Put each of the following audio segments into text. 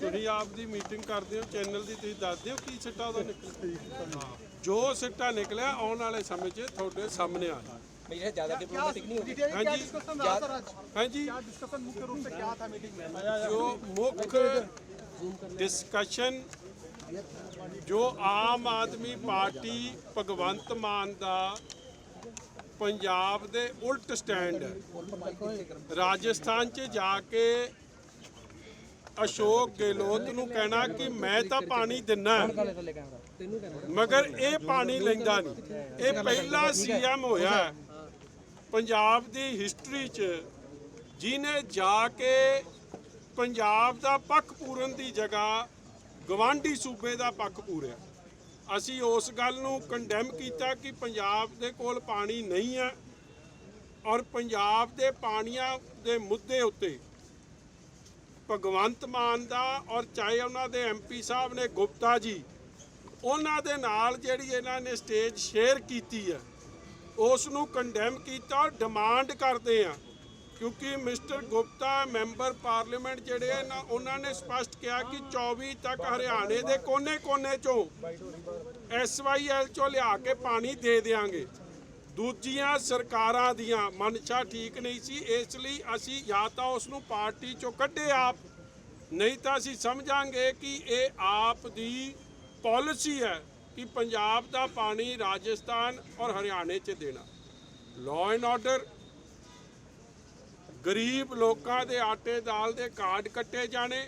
ਤੁਸੀਂ ਆਪ ਦੀ ਮੀਟਿੰਗ ਕਰਦੇ ਹੋ ਚੈਨਲ ਦੀ ਤੁਸੀਂ ਦੱਸ ਦਿਓ ਕੀ ਸਿੱਟਾ ਉਹਦਾ ਨਿਕਲਿਆ ਜੋ ਸਿੱਟਾ ਨਿਕਲਿਆ ਆਉਣ ਵਾਲੇ ਸਮੇਂ 'ਚ ਤੁਹਾਡੇ ਸਾਹਮਣੇ ਆ मेरे ज्यादा डिप्लोमेटिक नहीं होगी हाँ जी। डिस्कशन रहा सर आज ਹਾਂਜੀ क्या डिस्कशन मुख्य रूप से क्या था मीटिंग में ਜੋ ਮੁੱਖ ਡਿਸਕਸ਼ਨ ਜੋ ਆਮ ਆਦਮੀ ਪਾਰਟੀ ਭਗਵੰਤ ਮਾਨ ਦਾ ਪੰਜਾਬ ਦੇ ਉਲਟ ਸਟੈਂਡ ਹੈ ਰਾਜਸਥਾਨ 'ਚ ਜਾ ਕੇ ਅਸ਼ੋਕ ਗਹਿਲੋਤ ਨੂੰ ਕਹਿਣਾ ਕਿ ਮੈਂ ਤਾਂ ਪਾਣੀ ਦਿੰਨਾ ਮਗਰ ਇਹ ਪਾਣੀ ਲੈਂਦਾ ਨਹੀਂ। ਇਹ ਪਹਿਲਾ ਸੀਐਮ ਹੋਇਆ ਪੰਜਾਬ ਦੀ ਹਿਸਟਰੀ 'ਚ ਜਿਨੇ ਜਾ ਕੇ ਪੰਜਾਬ ਦਾ ਪੱਖ ਪੂਰਨ ਦੀ ਜਗ੍ਹਾ ਗਵਾਂਢੀ ਸੂਬੇ ਦਾ ਪੱਖ ਪੂਰਿਆ। ਅਸੀਂ ਉਸ ਗੱਲ ਨੂੰ ਕੰਡੈਮ ਕੀਤਾ ਕਿ ਪੰਜਾਬ ਦੇ ਕੋਲ ਪਾਣੀ ਨਹੀਂ ਹੈ ਔਰ ਪੰਜਾਬ ਦੇ ਪਾਣੀਆਂ ਦੇ ਮੁੱਦੇ ਉੱਤੇ ਭਗਵੰਤ ਮਾਨ ਦਾ ਔਰ ਚਾਹੇ ਉਹਨਾਂ ਦੇ ਐਮਪੀ ਸਾਹਿਬ ਨੇ ਗੁਪਤਾ ਜੀ, ਉਹਨਾਂ ਦੇ ਨਾਲ ਜਿਹੜੀ ਇਹਨਾਂ ਨੇ ਸਟੇਜ ਸ਼ੇਅਰ ਕੀਤੀ ਹੈ ਉਸ ਨੂੰ ਕੰਡੈਮ ਕੀਤਾ ਔਰ ਡਿਮਾਂਡ ਕਰਦੇ ਆ ਕਿਉਂਕਿ ਮਿਸਟਰ ਗੁਪਤਾ ਮੈਂਬਰ ਪਾਰਲੀਮੈਂਟ ਜਿਹੜੇ ਆ ਨਾ, ਉਹਨਾਂ ਨੇ ਸਪਸ਼ਟ ਕਿਹਾ ਕਿ 24 ਤੱਕ ਹਰਿਆਣੇ ਦੇ ਕੋਨੇ-ਕੋਨੇ ਚੋਂ ਐਸਵਾਈਐਲ ਚੋਂ ਲਿਆ ਕੇ ਪਾਣੀ ਦੇ ਦੇਾਂਗੇ ਦੂਜੀਆਂ ਸਰਕਾਰਾਂ ਦੀਆਂ ਮਨਸ਼ਾ ਠੀਕ ਨਹੀਂ ਸੀ, ਇਸ ਲਈ ਅਸੀਂ ਜਾਂ ਤਾਂ ਉਸ ਨੂੰ ਪਾਰਟੀ ਚੋਂ ਕੱਢੇ ਆਪ। ਨਹੀਂ ਤਾਂ ਅਸੀਂ ਸਮਝਾਂਗੇ ਕਿ ਇਹ ਆਪ ਦੀ ਪਾਲਿਸੀ ਹੈ ਕਿ ਪੰਜਾਬ ਦਾ ਪਾਣੀ ਰਾਜਸਥਾਨ ਔਰ ਹਰਿਆਣੇ 'ਚ ਦੇਣਾ। ਲਾਅ ਐਂਡ ਆਰਡਰ ਗਰੀਬ ਲੋਕਾਂ ਦੇ ਆਟੇ ਦਾਲ ਦੇ ਕਾਰਡ ਕੱਟੇ ਜਾਣੇ,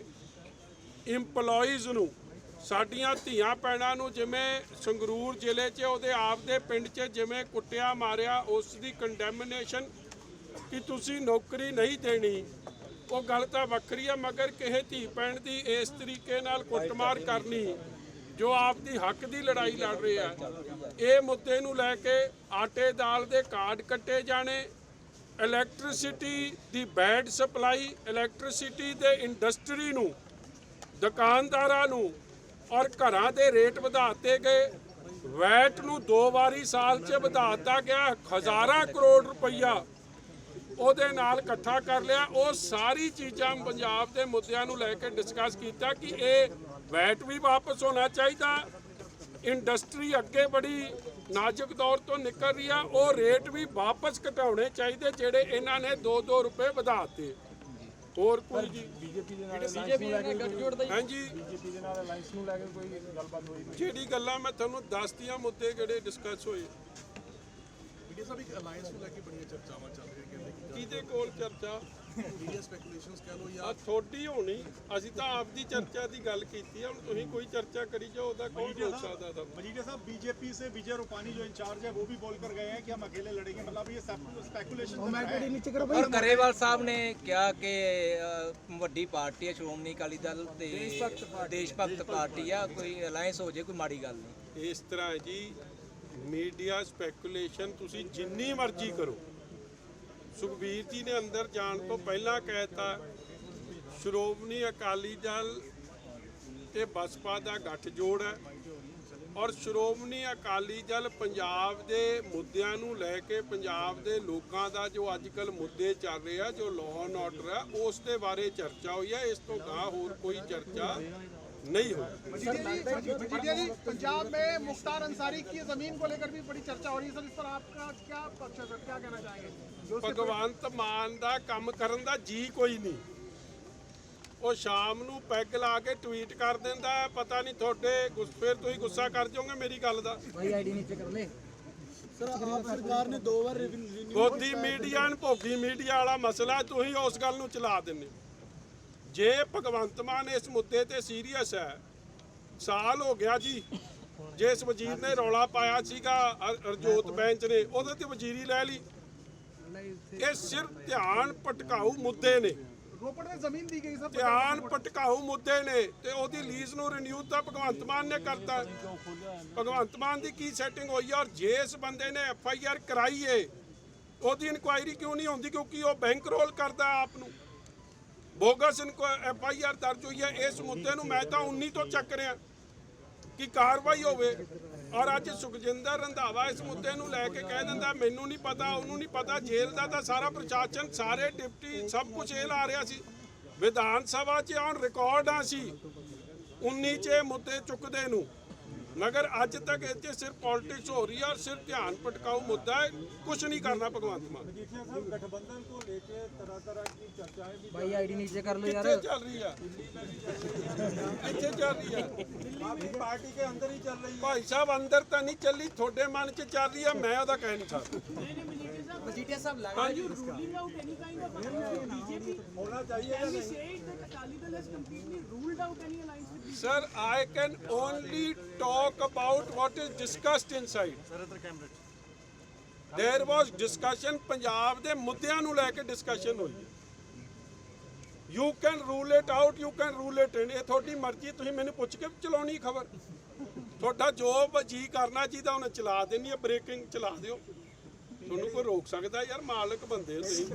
EMPLOYEES ਨੂੰ ਸਾਡੀਆਂ ਧੀਆਂ ਪੈਣਾ ਨੂੰ ਜਿਵੇਂ ਸੰਗਰੂਰ ਜ਼ਿਲ੍ਹੇ 'ਚ, ਉਹਦੇ ਆਪ ਦੇ ਪਿੰਡ 'ਚ ਜਿਵੇਂ ਕੁੱਟਿਆ ਮਾਰਿਆ, ਉਸ ਦੀ ਕੰਡੈਮਨੇਸ਼ਨ ਕਿ ਤੁਸੀਂ ਨੌਕਰੀ ਨਹੀਂ ਦੇਣੀ। ਉਹ ਗੱਲ ਤਾਂ ਵੱਖਰੀ ਹੈ ਮਗਰ ਕਿਸੇ ਧੀ ਪੈਣ ਦੀ ਇਸ ਤਰੀਕੇ ਨਾਲ ਕੁੱਟਮਾਰ ਕਰਨੀ, ਜੋ ਆਪ ਦੀ ਹੱਕ ਦੀ ਲੜਾਈ ਲੜ ਰਹੇ ਆ। ਇਹ ਮੁੱਦੇ ਨੂੰ ਲੈ ਕੇ ਆਟੇ ਦਾਲ ਦੇ ਕਾਰਡ ਕੱਟੇ ਜਾਣੇ ਇਲੈਕਟ੍ਰਿਸਿਟੀ ਦੀ ਬੈਡ ਸਪਲਾਈ ਇਲੈਕਟ੍ਰਿਸਿਟੀ ਦੇ ਇੰਡਸਟਰੀ ਨੂੰ, ਦੁਕਾਨਦਾਰਾਂ ਨੂੰ ਔਰ ਘਰਾਂ ਦੇ ਰੇਟ ਵਧਾਤੇ ਗਏ। ਵੈਟ ਨੂੰ ਦੋ ਵਾਰੀ ਸਾਲ 'ਚ ਵਧਾਤਾ ਗਿਆ, ਹਜ਼ਾਰਾਂ ਕਰੋੜ ਰੁਪਈਆ। ਉਹਦੇ ਨਾਲ ਇਕੱਠਾ ਕਰ ਲਿਆ। ਉਹ ਸਾਰੀ ਚੀਜ਼ਾਂ ਪੰਜਾਬ ਦੇ ਮੁੱਦਿਆਂ ਨੂੰ ਲੈ ਕੇ ਡਿਸਕਸ ਕੀਤਾ ਕਿ ਇਹ ਵੈਟ ਵੀ ਵਾਪਸ ਹੋਣਾ ਚਾਹੀਦਾ। ਇੰਡਸਟਰੀ ਅੱਗੇ ਬੜੀ ਨਾਜ਼ੁਕ ਦੌਰ ਤੋਂ ਨਿਕਲ ਰਹੀ ਆ। ਉਹ ਰੇਟ ਵੀ ਵਾਪਸ ਘਟਾਉਣੇ ਚਾਹੀਦੇ, ਜਿਹੜੇ ਇਹਨਾਂ ਨੇ 2-2 ਰੁਪਏ ਵਧਾਤੇ। ਹੋਰ ਕੋਈ ਜੀ? ਬੀਜੇਪੀ ਦੇ ਨਾਲ ਬੀਜੇਪੀ ਨਾਲ ਗੱਠਜੋੜ ਦਾ ਹਾਂਜੀ। ਬੀਜੇਪੀ ਦੇ ਨਾਲ ਅਲਾਈਅੰਸ ਨੂੰ ਲੈ ਕੇ ਕੋਈ ਗੱਲਬਾਤ ਹੋਈ ਨਹੀਂ ਜਿਹੜੀ ਗੱਲਾਂ ਮੈਂ ਤੁਹਾਨੂੰ ਦੱਸਤੀਆਂ ਮੁੱਦੇ ਜਿਹੜੇ ਡਿਸਕਸ ਹੋਏ। ਵੀਡੀਓ ਸਾਹਿਬ ਇੱਕ ਅਲਾਈਅੰਸ ਨੂੰ ਲੈ ਕੇ ਬੜੀਆਂ ਚਰਚਾਵਾਂ ਚੱਲ ਰਹੀਆਂ ਕਿਹਦੇ ਕੋਲ ਚਰਚਾ? ਮੀਡੀਆ ਸਪੈਕੂਲੇਸ਼ਨਸ ਕਹਿ ਲਓ ਜਾਂ ਆ ਥੋੜੀ ਹੋਣੀ ਅਸੀਂ ਤਾਂ ਆਪਦੀ ਚਰਚਾ ਦੀ ਗੱਲ ਕੀਤੀ ਆ ਹੁਣ ਤੁਸੀਂ ਕੋਈ ਚਰਚਾ ਕਰੀ ਜਾਓ ਉਹਦਾ ਕੌਣ ਰੋਕ ਸਕਦਾ ਤਾਂ मजीठिया साहब बीजेपी से विजय रूपानी जो इंचार्ज है वो भी बोल कर गए हैं कि हम अकेले लड़ेंगे मतलब ये स्पेकुलेशन ਔਰ ਗਰੇਵਾਲ ਸਾਹਿਬ ਨੇ ਕਿਹਾ ਕਿ ਅ, ਵੱਡੀ ਪਾਰਟੀ ਹੈ ਸ਼੍ਰੋਮਣੀ ਅਕਾਲੀ ਦਲ ਤੇ ਦੇਸ਼ ਭਗਤ ਪਾਰਟੀ ਆ ਕੋਈ ਅਲਾਈਅੰਸ ਹੋ ਜੇ ਕੋਈ ਮਾੜੀ ਗੱਲ ਨਹੀਂ ਇਸ ਤਰ੍ਹਾਂ ਹੈ ਜੀ ਮੀਡੀਆ ਸਪੈਕੂਲੇਸ਼ਨ ਤੁਸੀਂ ਜਿੰਨੀ ਮਰਜ਼ੀ ਕਰੋ ਸੁਖਬੀਰ ਜੀ ਨੇ ਅੰਦਰ ਜਾਣ ਤੋਂ ਪਹਿਲਾਂ ਕਹਿਤਾ, ਸ਼੍ਰੋਮਣੀ ਅਕਾਲੀ ਦਲ ਤੇ ਬਸਪਾ ਦਾ ਗੱਠਜੋੜ ਹੈ ਔਰ ਸ਼੍ਰੋਮਣੀ ਅਕਾਲੀ ਦਲ ਪੰਜਾਬ ਦੇ ਮੁੱਦਿਆਂ ਨੂੰ ਲੈ ਕੇ ਪੰਜਾਬ ਦੇ ਲੋਕਾਂ ਦਾ ਜੋ ਅੱਜ ਅੱਜਕੱਲ ਮੁੱਦੇ ਚੱਲ ਰਹੇ ਆ ਜੋ ਲਾਅ ਐਂਡ ਆਰਡਰ ਹੈ, ਉਸ ਦੇ ਬਾਰੇ ਚਰਚਾ ਹੋਈ ਹੈ, ਇਸ ਤੋਂ ਗਾਹ ਹੋਰ ਕੋਈ ਚਰਚਾ ਨਹੀਂ ਹੋਈ मजीठिया जी पंजाब में मुख्तार अंसारी की जमीन को लेकर भी बड़ी चर्चा हो रही है सर इस पर आपका क्या पक्ष है सर क्या कहना चाहेंगे जो उसके- ਭਗਵੰਤ ਮਾਨ ਦਾ ਕੰਮ ਕਰਨ ਦਾ ਜੀ ਕੋਈ ਨਹੀਂ ਉਹ ਸ਼ਾਮ ਨੂੰ ਪੈਗ ਲਾ ਕੇ ਟਵੀਟ ਕਰ ਦਿੰਦਾ ਹੈ ਪਤਾ ਨਹੀਂ ਤੁਹਾਡੇ ਗੁੱਸ- ਫਿਰ ਤੁਸੀਂ ਗੁੱਸਾ ਕਰ ਜਾਓਗੇ ਮੇਰੀ ਗੱਲ ਦਾ ਸਰਕਾਰ ਨੇ ਦੋ ਵਾਰ ਗੋਦੀ ਮੀਡੀਆ ਨੂੰ ਭੋਗੀ ਮੀਡੀਆ ਵਾਲਾ ਮਸਲਾ ਤੁਸੀਂ ਉਸ ਗੱਲ ਨੂੰ ਚਲਾ ਦਿੰਦੇ ਹੋ। ਜੇ ਭਗਵੰਤ ਮਾਨ ਇਸ ਮੁੱਦੇ ਤੇ ਸੀਰੀਅਸ ਹੈ ਸਾਲ ਹੋ ਗਿਆ ਜੀ ਜਿਸ ਵਜ਼ੀਰ ਨੇ ਰੌਲਾ ਪਾਇਆ ਸੀਗਾ ਅਰਜੋਤ ਬੈਂਚ ਨੇ ਉਹਦੇ ਤੇ ਵਜ਼ੀਰੀ ਲੈ ਲਈ। ਇਹ ਸਿਰਫ ਧਿਆਨ ਭਟਕਾਊ ਮੁੱਦੇ ਨੇ। ਰੋਪੜ ਵਿੱਚ ਜ਼ਮੀਨ ਦੀ ਗਈ ਸਭ ਧਿਆਨ ਪਟਕਾਉ ਮੁੱਦੇ ਨੇ ਤੇ ਉਹਦੀ ਲੀਜ਼ ਨੂੰ ਰਿਨਿਊ ਤਾਂ ਭਗਵੰਤ ਮਾਨ ਨੇ ਕਰਤਾ। ਭਗਵੰਤ ਮਾਨ ਦੀ ਕੀ ਸੈਟਿੰਗ ਹੋਈ ਔਰ ਜੇ ਇਸ ਬੰਦੇ ਨੇ ਐਫ ਆਈ ਆਰ ਕਰਾਈ ਏ ਉਹਦੀ ਇਨਕੁਆਇਰੀ ਕਿਉਂ ਨਹੀਂ ਹੁੰਦੀ ਕਿਉਂਕਿ ਉਹ ਬੈਂਕ ਰੋਲ ਕਰਦਾ ਆਪ ਨੂੰ। ਬੋਗਸ ਐਫ ਆਈ ਆਰ ਦਰਜ ਹੋਈ ਹੈ, ਇਸ ਮੁੱਦੇ ਨੂੰ ਮੈਂ ਤਾਂ 19 ਤੋਂ ਚੱਕ ਰਿਹਾ ਕਿ ਕਾਰਵਾਈ ਹੋਵੇ ਔਰ ਅੱਜ ਸੁਖਜਿੰਦਰ ਰੰਧਾਵਾ ਇਸ ਮੁੱਦੇ ਨੂੰ ਲੈ ਕੇ ਕਹਿ ਦਿੰਦਾ, ਮੈਨੂੰ ਨਹੀਂ ਪਤਾ, ਉਹਨੂੰ ਨਹੀਂ ਪਤਾ, ਜੇਲ੍ਹ ਦਾ ਤਾਂ ਸਾਰਾ ਪ੍ਰਸ਼ਾਸਨ, ਸਾਰੇ ਡਿਪਟੀ ਸਭ ਕੁਝ ਇਹ ਲਾ ਰਿਹਾ ਸੀ। ਵਿਧਾਨ ਸਭਾ 'ਚ ਔਨ ਰਿਕਾਰਡ ਆ ਸੀ 19 ਚ ਮੁੱਦੇ ਚੁੱਕਦੇ ਨੂੰ। ਮਗਰ ਅੱਜ ਤੱਕ ਇੱਥੇ ਸਿਰਫ ਪੋਲਿਟਿਕਸ ਹੋ ਰਹੀ ਹੈ ਸਿਰਫ ਧਿਆਨ ਭਟਕਾਊ ਮੁੱਦਾ ਹੈ ਕੁਝ ਨਹੀਂ ਕਰਨਾ ਭਗਵੰਤ ਦੀ ਚਰਚਾएं ਭਾਈ ਅੰਦਰ ਹੀ ਚੱਲ ਰਹੀ ਭਾਈ ਸਾਹਿਬ ਅੰਦਰ ਤਾਂ ਨਹੀਂ ਚੱਲੀ ਤੁਹਾਡੇ ਮਨ 'ਚ ਚੱਲ ਰਹੀ ਹੈ ਮੈਂ ਉਹਦਾ ਕਹਿ ਨਹੀਂ ਸਕਦਾ। ਨਹੀਂ ਸਾਹਿਬ ਲੱਗ ਰਿਹਾ you Sir, I can only talk about what is discussed inside. There was discussion Punjab ਦੇ ਮੁੱਦਿਆਂ ਨੂੰ ਲੈ ਕੇ ਡਿਸਕਸ਼ਨ ਹੋਈ। ਹੈ you can rule it out you can rule it in ਇਹ ਤੁਹਾਡੀ ਮਰਜ਼ੀ ਤੁਸੀਂ ਮੈਨੂੰ ਪੁੱਛ ਕੇ ਚਲਾਉਣੀ ਖਬਰ। ਤੁਹਾਡਾ ਜੋ ਜੀ ਕਰਨਾ ਚਾਹੀਦਾ ਉਹਨੇ ਚਲਾ ਦੇਣੀ ਹੈ ਬ੍ਰੇਕਿੰਗ ਚਲਾ ਦਿਓ। ਤੁਹਾਨੂੰ ਕੋਈ ਰੋਕ ਸਕਦਾ ਯਾਰ ਮਾਲਕ ਬੰਦੇ ਹੋ ਤੁਸੀਂ।